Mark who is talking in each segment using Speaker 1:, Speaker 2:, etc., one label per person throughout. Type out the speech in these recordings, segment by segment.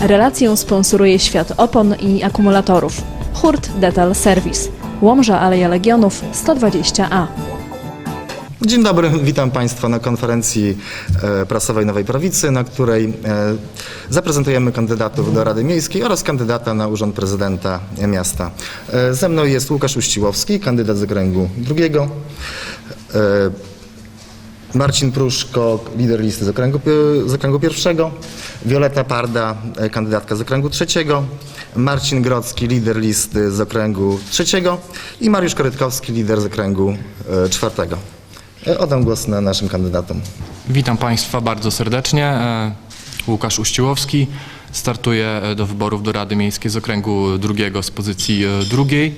Speaker 1: Relację sponsoruje Świat Opon i Akumulatorów. Hurt Detal Service. Łomża Aleja Legionów 120A.
Speaker 2: Dzień dobry, witam Państwa na konferencji e, prasowej Nowej Prawicy, na której e, zaprezentujemy kandydatów do Rady Miejskiej oraz kandydata na urząd prezydenta miasta. E, Ze mną jest Łukasz Uściłowski, kandydat z okręgu drugiego. Marcin Pruszko, lider listy z okręgu, z okręgu pierwszego, Wioleta Parda, e, kandydatka z okręgu trzeciego, Marcin Grodzki, lider listy z okręgu trzeciego i Mariusz Korytkowski, lider z okręgu e, czwartego. E, Oddam głos na naszym kandydatom.
Speaker 3: Witam Państwa bardzo serdecznie. Łukasz Uściłowski. Startuję e, do wyborów do Rady Miejskiej z okręgu drugiego z pozycji drugiej.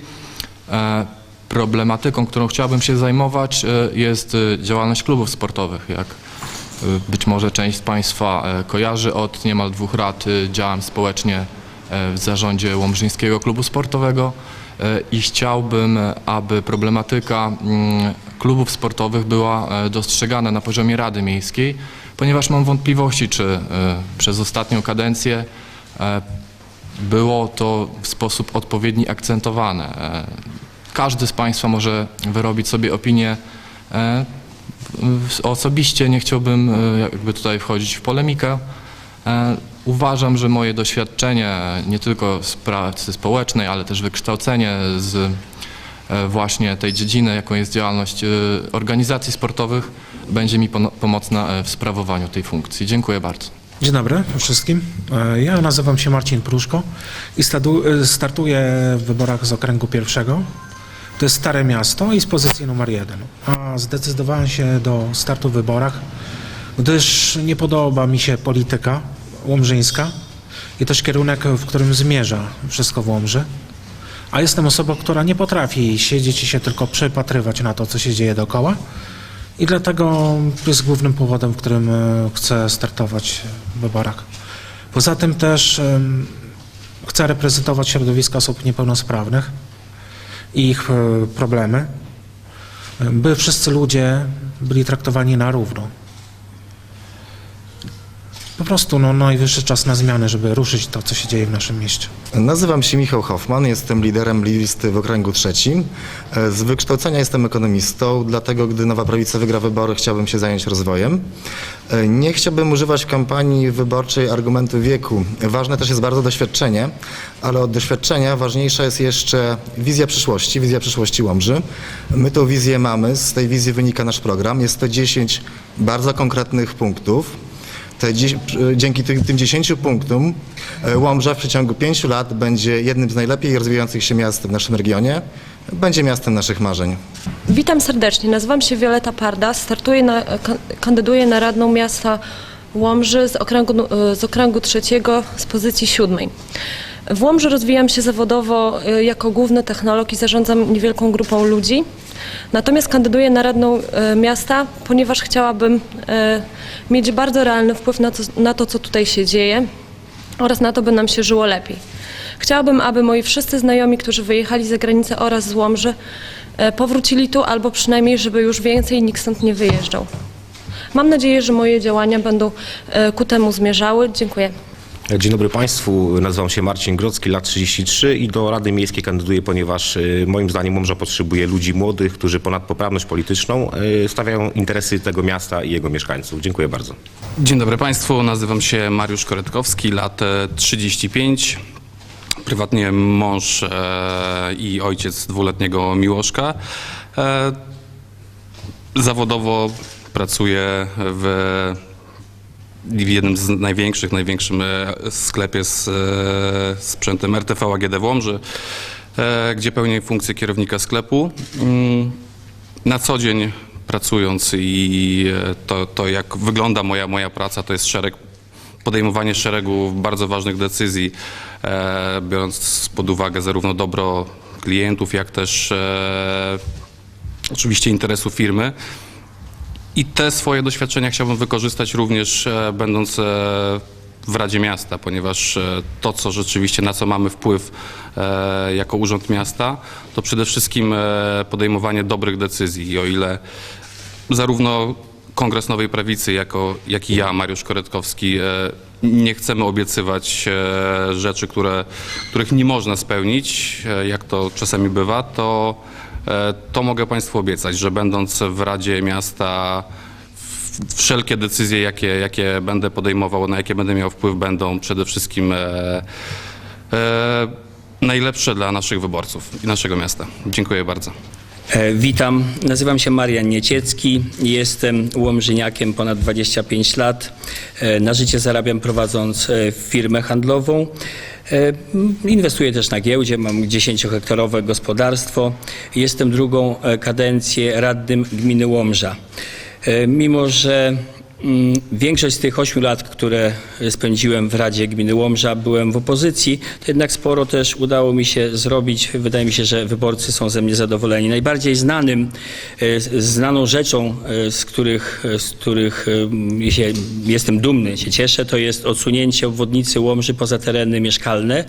Speaker 3: Problematyką, którą chciałbym się zajmować e, jest e, działalność klubów sportowych. Jak e, być może część z Państwa kojarzy, od niemal dwóch lat działam społecznie w zarządzie Łomżyńskiego Klubu Sportowego i chciałbym, aby problematyka mm, klubów sportowych była dostrzegana na poziomie Rady Miejskiej, ponieważ mam wątpliwości, czy przez ostatnią kadencję było to w sposób odpowiedni akcentowane. Każdy z Państwa może wyrobić sobie opinię. e, Osobiście nie chciałbym e, jakby tutaj wchodzić w polemikę. E, Uważam, że moje doświadczenie nie tylko z pracy społecznej, ale też wykształcenie z właśnie tej dziedziny, jaką jest działalność organizacji sportowych, będzie mi pomocna w sprawowaniu tej funkcji. Dziękuję bardzo.
Speaker 4: Dzień dobry wszystkim. Ja nazywam się Marcin Pruszko i startuję w wyborach z okręgu pierwszego. To jest Stare Miasto i z pozycji numer jeden. A zdecydowałem się do startu w wyborach, gdyż nie podoba mi się polityka łomżyńska i też kierunek, w którym zmierza wszystko w Łomży. A jestem osobą, która nie potrafi siedzieć i się tylko przypatrywać na to, co się dzieje dookoła. I dlatego to jest głównym powodem, w którym e, chcę startować w wyborach. Poza tym też chcę reprezentować środowiska osób niepełnosprawnych i ich e, problemy, by wszyscy ludzie byli traktowani na równo. Po prostu no, najwyższy czas na zmiany, żeby ruszyć to, co się dzieje w naszym mieście.
Speaker 2: Nazywam się Michał Hoffman, jestem liderem listy w okręgu trzecim. E, Z wykształcenia jestem ekonomistą, dlatego gdy Nowa Prawica wygra wybory, chciałbym się zająć rozwojem. E, Nie chciałbym używać w kampanii wyborczej argumentu wieku. Ważne też jest bardzo doświadczenie, ale od doświadczenia ważniejsza jest jeszcze wizja przyszłości, wizja przyszłości Łomży. My tą wizję mamy, z tej wizji wynika nasz program. Jest to 10 bardzo konkretnych punktów. Te, dzie- dzięki tym, tym 10 punktom e, Łomża w przeciągu 5 lat będzie jednym z najlepiej rozwijających się miast w naszym regionie. Będzie miastem naszych marzeń.
Speaker 5: Witam serdecznie. Nazywam się Wioleta Parda. Startuję na, kan- kandyduję na radną miasta Łomży z okręgu, e, z okręgu trzeciego z pozycji siódmej. W Łomży rozwijam się zawodowo e, jako główny technolog i zarządzam niewielką grupą ludzi. Natomiast kandyduję na radną e, miasta, ponieważ chciałabym e, mieć bardzo realny wpływ na to, na to, co tutaj się dzieje oraz na to, by nam się żyło lepiej. Chciałabym, aby moi wszyscy znajomi, którzy wyjechali za granicę oraz z Łomży, e, powrócili tu albo przynajmniej, żeby już więcej nikt stąd nie wyjeżdżał. Mam nadzieję, że moje działania będą e, ku temu zmierzały. Dziękuję.
Speaker 6: Dzień dobry Państwu, nazywam się Marcin Grodzki, lat 33 i do Rady Miejskiej kandyduję, ponieważ y, moim zdaniem Łomża potrzebuje ludzi młodych, którzy ponad poprawność polityczną y, stawiają interesy tego miasta i jego mieszkańców. Dziękuję bardzo.
Speaker 7: Dzień dobry Państwu, nazywam się Mariusz Koretkowski, lat e, 35. Prywatnie mąż e, i ojciec dwuletniego Miłoszka. E, zawodowo pracuję w, w jednym z największych, największym e, sklepie z e, sprzętem RTV AGD w Łomży, e, gdzie pełnię funkcję kierownika sklepu. Mm, na co dzień pracując i to, to jak wygląda moja, moja praca, to jest szereg, podejmowanie szeregu bardzo ważnych decyzji, biorąc pod uwagę zarówno dobro klientów, jak też oczywiście interesu firmy. I te swoje doświadczenia chciałbym wykorzystać również e, będąc e, w Radzie Miasta, ponieważ e, to, co rzeczywiście, na co mamy wpływ jako Urząd Miasta, to przede wszystkim podejmowanie dobrych decyzji. I o ile zarówno Kongres Nowej Prawicy, jako, jak i ja, Mariusz Koretkowski, nie chcemy obiecywać rzeczy, które, których nie można spełnić, jak to czasami bywa, to, to mogę Państwu obiecać, że będąc w Radzie Miasta wszelkie decyzje, jakie, jakie będę podejmował, na jakie będę miał wpływ, będą przede wszystkim e, e, najlepsze dla naszych wyborców i naszego miasta. Dziękuję bardzo.
Speaker 8: E, Witam, nazywam się Marian Nieciecki, jestem łomżyniakiem ponad 25 lat. E, Na życie zarabiam prowadząc e, firmę handlową. Inwestuję też na giełdzie, mam 10-hektarowe gospodarstwo. Jestem drugą kadencję radnym gminy Łomża. Mimo, że Większość z tych ośmiu lat, które spędziłem w Radzie Gminy Łomża, byłem w opozycji, to jednak sporo też udało mi się zrobić. Wydaje mi się, że wyborcy są ze mnie zadowoleni. Najbardziej znanym, e, znaną rzeczą, e, z których, z których e, się, jestem dumny, się cieszę, to jest odsunięcie obwodnicy Łomży poza tereny mieszkalne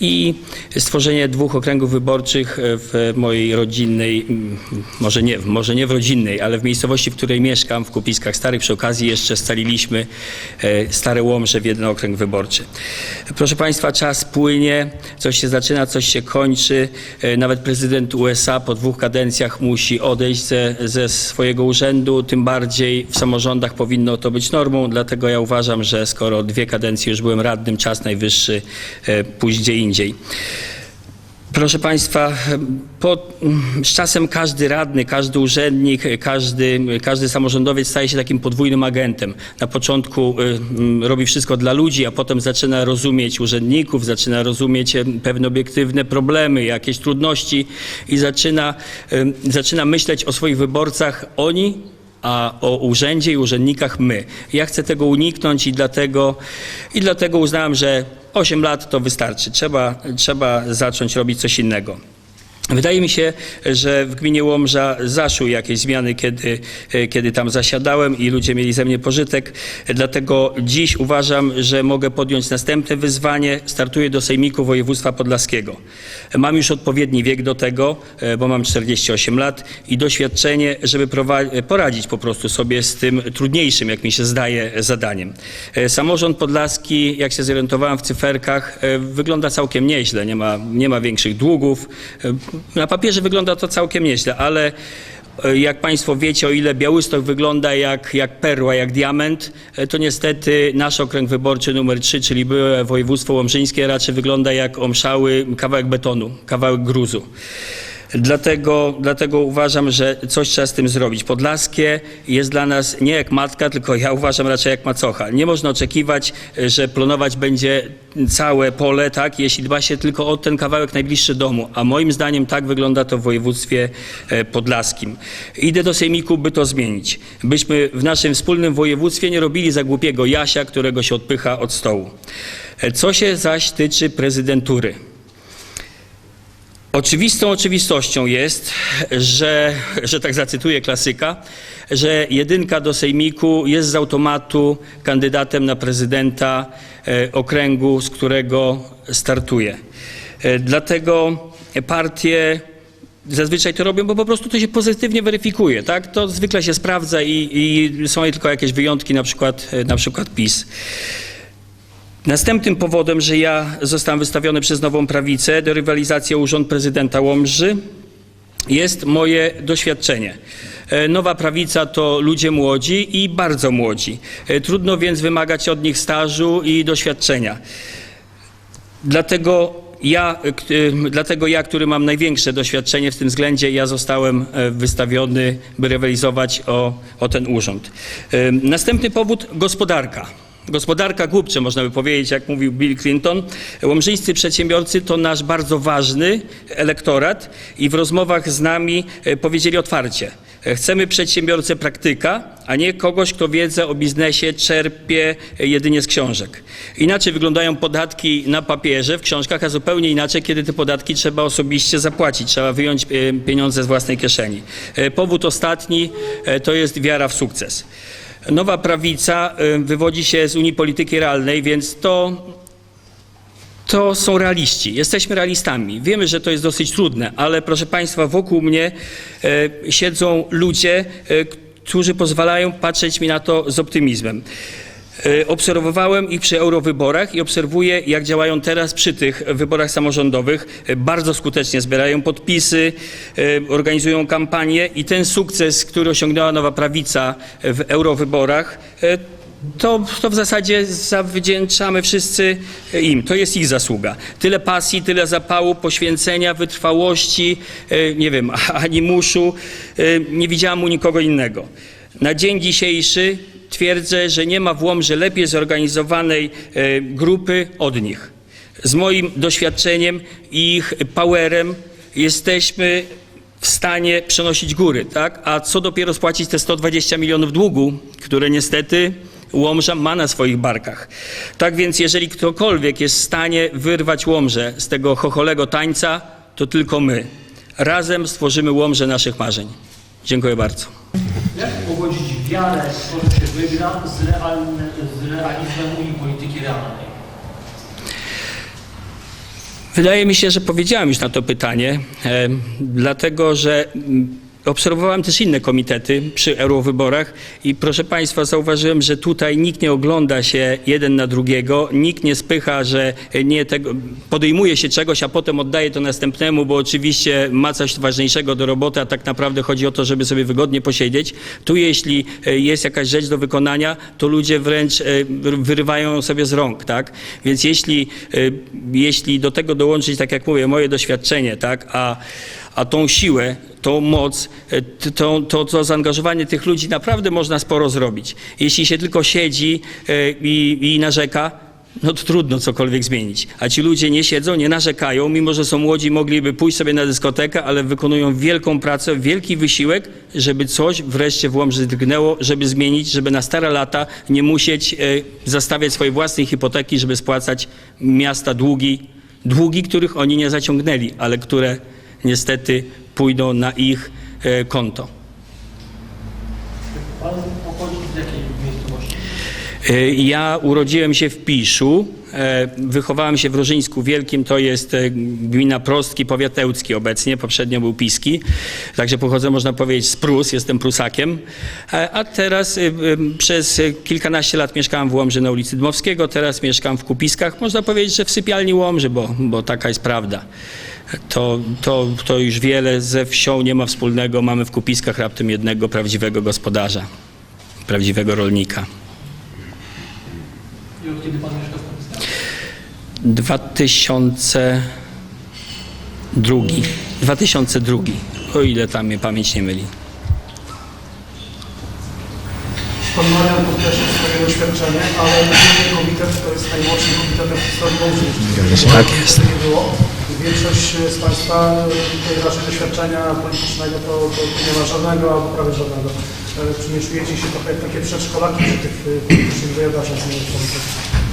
Speaker 8: i stworzenie dwóch okręgów wyborczych w mojej rodzinnej, może nie, może nie w rodzinnej, ale w miejscowości, w której mieszkam, w Kupiskach Starych. Przy okazji jeszcze scaliliśmy e, Stare Łomże w jeden okręg wyborczy. Proszę Państwa, czas płynie, coś się zaczyna, coś się kończy. E, Nawet prezydent USA po dwóch kadencjach musi odejść ze, ze swojego urzędu, tym bardziej w samorządach powinno to być normą, dlatego ja uważam, że skoro dwie kadencje już byłem radnym, czas najwyższy e, pójść gdzie indziej. Proszę Państwa, po, z czasem każdy radny, każdy urzędnik, każdy, każdy samorządowiec staje się takim podwójnym agentem. Na początku y, mm, robi wszystko dla ludzi, a potem zaczyna rozumieć urzędników, zaczyna rozumieć pewne obiektywne problemy, jakieś trudności i zaczyna, y, zaczyna myśleć o swoich wyborcach oni, a o urzędzie i urzędnikach my. Ja chcę tego uniknąć i dlatego, i dlatego uznałem, że 8 lat to wystarczy. Trzeba, trzeba zacząć robić coś innego. Wydaje mi się, że w gminie Łomża zaszły jakieś zmiany, kiedy, e, kiedy tam zasiadałem i ludzie mieli ze mnie pożytek. Dlatego dziś uważam, że mogę podjąć następne wyzwanie. Startuję do Sejmiku Województwa Podlaskiego. Mam już odpowiedni wiek do tego, e, bo mam 48 lat i doświadczenie, żeby poradzić po prostu sobie z tym trudniejszym, jak mi się zdaje, zadaniem. E, Samorząd podlaski, jak się zorientowałem w cyferkach, wygląda całkiem nieźle. Nie ma, nie ma większych długów. Na papierze wygląda to całkiem nieźle, ale e, jak Państwo wiecie, o ile Białystok wygląda jak, jak perła, jak diament, e, to niestety nasz okręg wyborczy numer 3, czyli byłe województwo łomżyńskie, raczej wygląda jak omszały kawałek betonu, kawałek gruzu. Dlatego, dlatego uważam, że coś trzeba z tym zrobić. Podlaskie jest dla nas nie jak matka, tylko ja uważam raczej jak macocha. Nie można oczekiwać, że plonować będzie całe pole, tak, jeśli dba się tylko o ten kawałek najbliższy domu. A moim zdaniem tak wygląda to w województwie e, podlaskim. Idę do sejmiku, by to zmienić. Byśmy w naszym wspólnym województwie nie robili za głupiego Jasia, którego się odpycha od stołu. E, Co się zaś tyczy prezydentury. Oczywistą oczywistością jest, że, że tak zacytuję klasyka, że jedynka do sejmiku jest z automatu kandydatem na prezydenta e, okręgu, z którego startuje. E, Dlatego partie zazwyczaj to robią, bo po prostu to się pozytywnie weryfikuje, tak? To zwykle się sprawdza i, i są tylko jakieś wyjątki, na przykład, e, na przykład PiS. Następnym powodem, że ja zostałem wystawiony przez Nową Prawicę do rywalizacji o urząd prezydenta Łomży jest moje doświadczenie. E, Nowa Prawica to ludzie młodzi i bardzo młodzi. E, Trudno więc wymagać od nich stażu i doświadczenia. Dlatego ja, y, dlatego ja, który mam największe doświadczenie w tym względzie, ja zostałem e, wystawiony, by rywalizować o, o ten urząd. E, Następny powód gospodarka. Gospodarka głupcze, można by powiedzieć, jak mówił Bill Clinton. Łomżyńscy przedsiębiorcy to nasz bardzo ważny elektorat i w rozmowach z nami e, powiedzieli otwarcie. e, Chcemy przedsiębiorcę praktyka, a nie kogoś, kto wiedzę o biznesie czerpie e, jedynie z książek. Inaczej wyglądają podatki na papierze, w książkach, a zupełnie inaczej, kiedy te podatki trzeba osobiście zapłacić. Trzeba wyjąć pieniądze z własnej kieszeni. Powód ostatni to jest wiara w sukces. Nowa prawica e, wywodzi się z Unii Polityki Realnej, więc to to są realiści. Jesteśmy realistami. Wiemy, że to jest dosyć trudne, ale proszę Państwa, wokół mnie e, siedzą ludzie, e, którzy pozwalają patrzeć mi na to z optymizmem. E, Obserwowałem ich przy eurowyborach i obserwuję, jak działają teraz przy tych wyborach samorządowych. E, Bardzo skutecznie zbierają podpisy, e, organizują kampanie i ten sukces, który osiągnęła Nowa Prawica w eurowyborach, to, to w zasadzie zawdzięczamy wszyscy im. To jest ich zasługa. Tyle pasji, tyle zapału, poświęcenia, wytrwałości, nie wiem, animuszu. Nie widziałam u nikogo innego. Na dzień dzisiejszy twierdzę, że nie ma w Łomży lepiej zorganizowanej e, grupy od nich. Z moim doświadczeniem i ich powerem jesteśmy w stanie przenosić góry, tak? A co dopiero spłacić te 120 milionów długu, które niestety Łomża ma na swoich barkach. Tak więc jeżeli ktokolwiek jest w stanie wyrwać Łomżę z tego chocholego tańca, to tylko my. Razem stworzymy Łomżę naszych marzeń. Dziękuję bardzo.
Speaker 9: Jak pogodzić wiarę wygra z, realne, z realizmem Unii Polityki Realnej?
Speaker 8: Wydaje mi się, że powiedziałem już na to pytanie, dlatego że obserwowałem też inne komitety przy eurowyborach i proszę Państwa, zauważyłem, że tutaj nikt nie ogląda się jeden na drugiego, nikt nie spycha, że nie tego, podejmuje się czegoś, a potem oddaje to następnemu, bo oczywiście ma coś ważniejszego do roboty, a tak naprawdę chodzi o to, żeby sobie wygodnie posiedzieć. Tu jeśli e, jest jakaś rzecz do wykonania, to ludzie wręcz e, wyrywają ją sobie z rąk, tak? Więc jeśli, e, jeśli do tego dołączyć, tak jak mówię, moje doświadczenie, tak, a, a tą siłę, tą moc, e, to, to, to zaangażowanie tych ludzi naprawdę można sporo zrobić. Jeśli się tylko siedzi e, i, i narzeka, no to trudno cokolwiek zmienić. A ci ludzie nie siedzą, nie narzekają, mimo że są młodzi, mogliby pójść sobie na dyskotekę, ale wykonują wielką pracę, wielki wysiłek, żeby coś wreszcie w Łomży drgnęło, żeby zmienić, żeby na stare lata nie musieć e, zastawiać swojej własnej hipoteki, żeby spłacać miasta długi, długi, których oni nie zaciągnęli, ale które niestety pójdą na ich e, konto.
Speaker 9: Pan pochodzi z jakiej miejscowości?
Speaker 8: Ja urodziłem się w Piszu, e, wychowałem się w Rożyńsku Wielkim, to jest e, gmina Prostki, powiat ełcki obecnie, poprzednio był Piski, także pochodzę, można powiedzieć, z Prus, jestem Prusakiem, a teraz przez kilkanaście lat mieszkałem w Łomży na ulicy Dmowskiego, teraz mieszkam w Kupiskach, można powiedzieć, że w sypialni Łomży, bo, bo taka jest prawda. To, to, to już wiele ze wsią nie ma wspólnego, mamy w Kupiskach raptem jednego prawdziwego gospodarza, prawdziwego rolnika.
Speaker 9: I od kiedy Pan mieszka w Kupiskach?
Speaker 8: 2002. 2002. O ile tam mnie pamięć nie myli.
Speaker 10: Pan Marian podkreślił swoje doświadczenie, ale Górny Komitet to jest najmłodszy komitetem w historii Łomży.
Speaker 8: Tak jest.
Speaker 10: Nie było. Większość z Państwa e, tutaj raczej doświadczenia politycznego to, to, nie ma żadnego albo prawie żadnego. E, Czy nie czujecie się trochę jak takie przedszkolaki przy tych e, politycznych wyjadaczach z?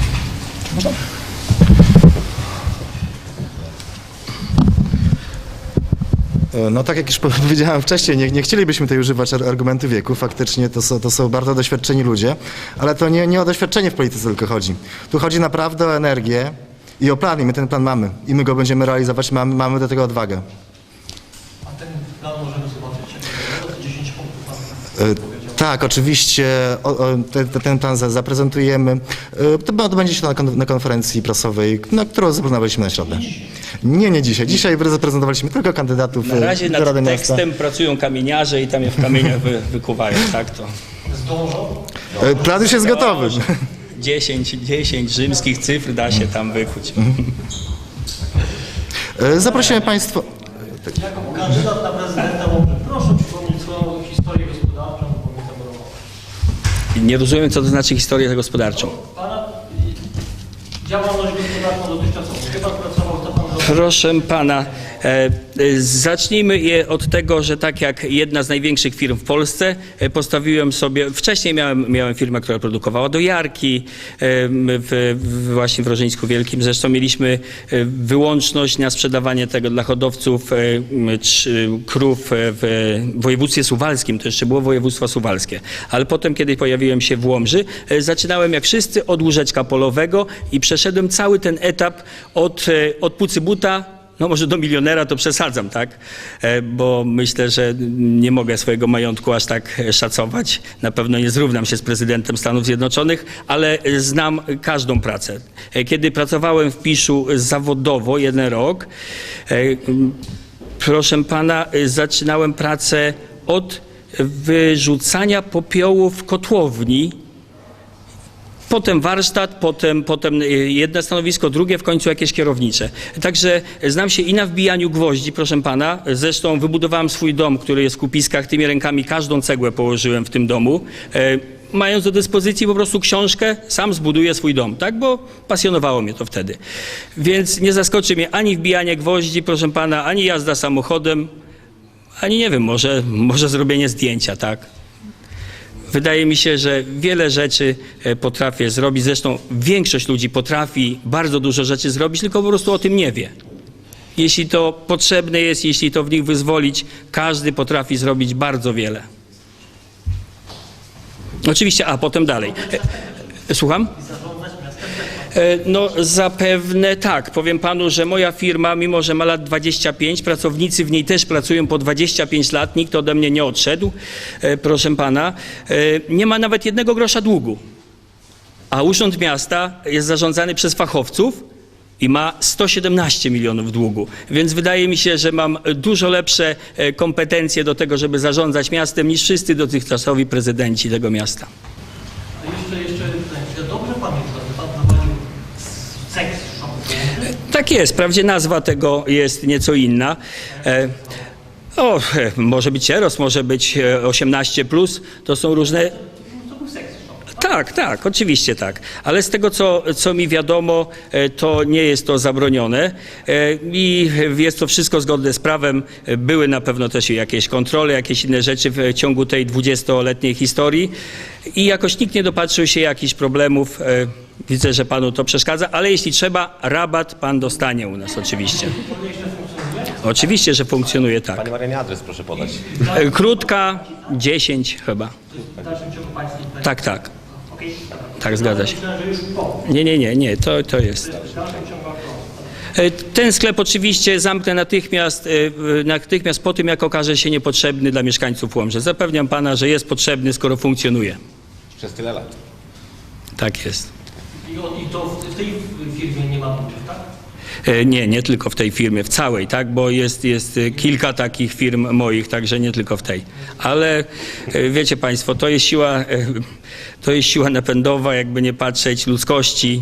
Speaker 2: E, No tak jak już powiedziałem wcześniej, nie, nie chcielibyśmy tutaj używać ar- argumentu wieku. Faktycznie to są, to są bardzo doświadczeni ludzie, ale to nie, nie o doświadczenie w polityce tylko chodzi. Tu chodzi naprawdę o energię i o plan i my ten plan mamy i my go będziemy realizować, mamy, mamy do tego odwagę.
Speaker 9: A ten plan możemy zobaczyć, jak to 10 punktów Pan
Speaker 2: E, Tak, oczywiście o, o, te, te, ten plan za, zaprezentujemy. E, To, będzie się na, kon- na konferencji prasowej, na którą zaplanowaliśmy na środę. Nie, nie dzisiaj. Dzisiaj zaprezentowaliśmy tylko kandydatów
Speaker 8: Na
Speaker 2: e,
Speaker 8: razie
Speaker 2: do
Speaker 8: nad
Speaker 2: Rady Miasta.
Speaker 8: tekstem pracują kamieniarze i tam je w kamieniach wy, wykuwają, tak to.
Speaker 9: zdążą?
Speaker 2: Plan już jest gotowy.
Speaker 8: 10, 10 rzymskich cyfr da się tam wykuć.
Speaker 2: E, Zaprosiłem Państwa.
Speaker 9: Jako kandydat na prezydenta proszę przypomnieć swoją historię gospodarczą.
Speaker 8: Nie rozumiem, co to znaczy historię gospodarczą.
Speaker 9: Pana y, działalność gospodarczą dotychczasową. Gdzie Pan pracował, co Pan?
Speaker 8: Proszę pana, zacznijmy je od tego, że tak jak jedna z największych firm w Polsce, e, postawiłem sobie, wcześniej miałem, miałem firmę, która produkowała dojarki e, w, w, właśnie w Rożyńsku Wielkim. Zresztą mieliśmy e, wyłączność na sprzedawanie tego dla hodowców e, krów e, w województwie suwalskim. To jeszcze było województwo suwalskie. Ale potem, kiedy pojawiłem się w Łomży, e, zaczynałem jak wszyscy od łóżeczka polowego i przeszedłem cały ten etap od, e, od pucy buta no może do milionera to przesadzam, tak? E, Bo myślę, że nie mogę swojego majątku aż tak e, szacować. Na pewno nie zrównam się z prezydentem Stanów Zjednoczonych, ale e, znam każdą pracę. Kiedy pracowałem w Piszu zawodowo jeden rok, proszę pana, zaczynałem pracę od wyrzucania popiołu w kotłowni Potem warsztat, potem, potem y, jedno stanowisko, drugie, w końcu jakieś kierownicze. Także znam się i na wbijaniu gwoździ, proszę pana. Zresztą wybudowałem swój dom, który jest w Kupiskach. Tymi rękami każdą cegłę położyłem w tym domu. E, Mając do dyspozycji po prostu książkę, sam zbuduję swój dom, tak? Bo pasjonowało mnie to wtedy. Więc nie zaskoczy mnie ani wbijanie gwoździ, proszę pana, ani jazda samochodem, ani nie wiem, może, może zrobienie zdjęcia, tak? Wydaje mi się, że wiele rzeczy e, potrafię zrobić. Zresztą większość ludzi potrafi bardzo dużo rzeczy zrobić, tylko po prostu o tym nie wie. Jeśli to potrzebne jest, jeśli to w nich wyzwolić, każdy potrafi zrobić bardzo wiele. Oczywiście, a potem dalej. E, Słucham? E, No zapewne tak. Powiem panu, że moja firma, mimo że ma lat 25, pracownicy w niej też pracują po 25 lat, nikt ode mnie nie odszedł, e, proszę pana, e, nie ma nawet jednego grosza długu. A Urząd Miasta jest zarządzany przez fachowców i ma 117 milionów długu. Więc wydaje mi się, że mam dużo lepsze kompetencje do tego, żeby zarządzać miastem niż wszyscy dotychczasowi prezydenci tego miasta.
Speaker 9: A jeszcze, jeszcze pytanie, czy ja dobrze pamiętam, że pan prowadził seks shop?
Speaker 8: Tak jest, wprawdzie nazwa tego jest nieco inna. E, o, e, może być Eros, może być e, 18, to są różne.
Speaker 9: To był seks shop.
Speaker 8: Tak, tak, oczywiście tak. Ale z tego, co, co mi wiadomo, e, to nie jest to zabronione e, i jest to wszystko zgodne z prawem. Były na pewno też jakieś kontrole, jakieś inne rzeczy w ciągu tej 20-letniej historii i jakoś nikt nie dopatrzył się jakichś problemów. E, Widzę, że panu to przeszkadza, ale jeśli trzeba, rabat pan dostanie u nas oczywiście. Oczywiście, że funkcjonuje tak.
Speaker 6: Panie Marianie, adres proszę podać.
Speaker 8: Krótka, 10 chyba.
Speaker 9: W dalszym ciągu państwo tutaj.
Speaker 8: Tak, tak. Tak, zgadza się. Nie, nie, nie, nie, to, to jest. E, Ten sklep oczywiście zamknę natychmiast, e, natychmiast po tym, jak okaże się niepotrzebny dla mieszkańców Łomży. Zapewniam pana, że jest potrzebny, skoro funkcjonuje.
Speaker 6: Przez tyle lat.
Speaker 8: Tak jest.
Speaker 9: I, on, I to w, w tej firmie nie ma budżetu, tak?
Speaker 8: E, Nie, nie tylko w tej firmie, w całej, tak, bo jest, jest e, kilka takich firm moich, także nie tylko w tej. Ale e, wiecie Państwo, to jest siła, to jest siła napędowa, jakby nie patrzeć, ludzkości.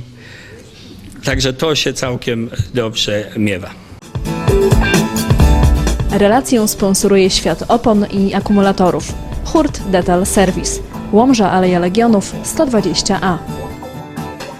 Speaker 8: Także to się całkiem dobrze miewa.
Speaker 1: Relację sponsoruje Świat Opon i Akumulatorów. Hurt Detal Service. Łomża Aleja Legionów 120A.